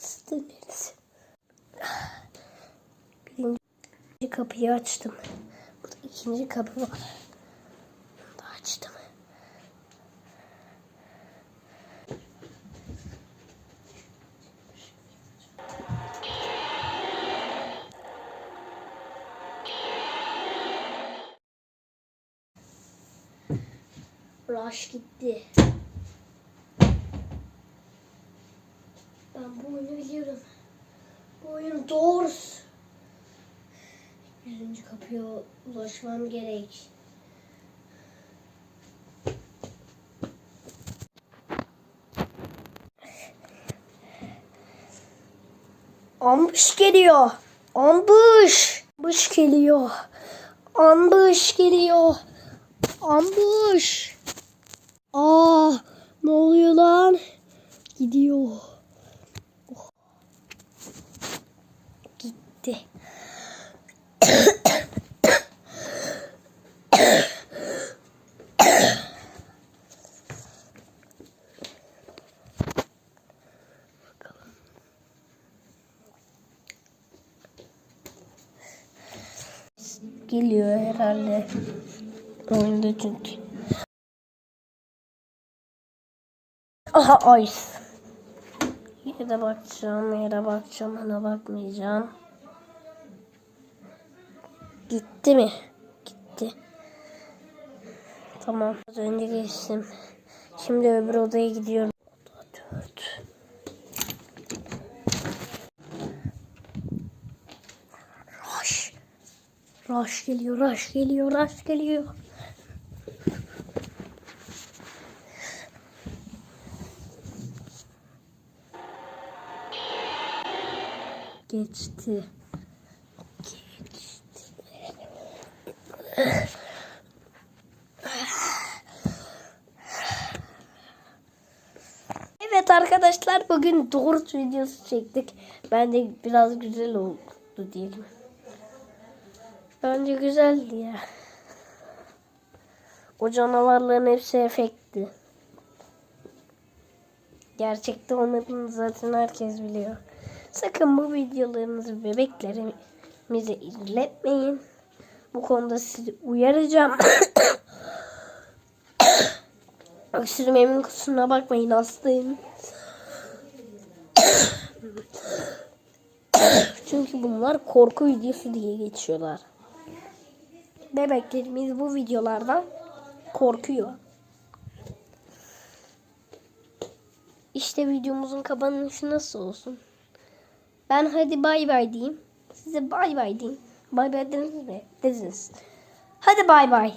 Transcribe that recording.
Da neresi? Birinci kapıyı açtım. Burada ikinci kapı var. Bunu da açtım. Rush gitti. Ben bu oyunu biliyorum. Bu oyun Doors. Yüzüncü kapıya ulaşmam gerek. Ambush geliyor. Ambush. Ambush geliyor. Ambush geliyor. Ambush. Aa, Gitti. Geliyor herhalde. Oyunda çünkü. Aha ice. Yere bakacağım, yere bakacağım, ona bakmayacağım. Gitti mi? Gitti. Tamam. Az önce geçtim. Şimdi öbür odaya gidiyorum. Oda dört. Rush. Rush geliyor, rush geliyor, rush geliyor. Geçti. Arkadaşlar bugün doğru videosu çektik. Bence biraz güzel oldu diyelim. Bence güzeldi ya. O canavarların hepsi efekti. Gerçekte olmadığını zaten herkes biliyor. Sakın bu videolarınızı bebeklerimize izletmeyin. Bu konuda sizi uyaracağım. Öksürmemin kusuruna bakmayın hastayım. Çünkü bunlar korku videosu diye geçiyorlar. Bebeklerimiz bu videolardan korkuyor. İşte videomuzun kapanışı nasıl olsun? Ben hadi bay bay diyeyim. Size bay bay diyeyim. Bay bay dediniz mi? Dediniz. Hadi bay bay.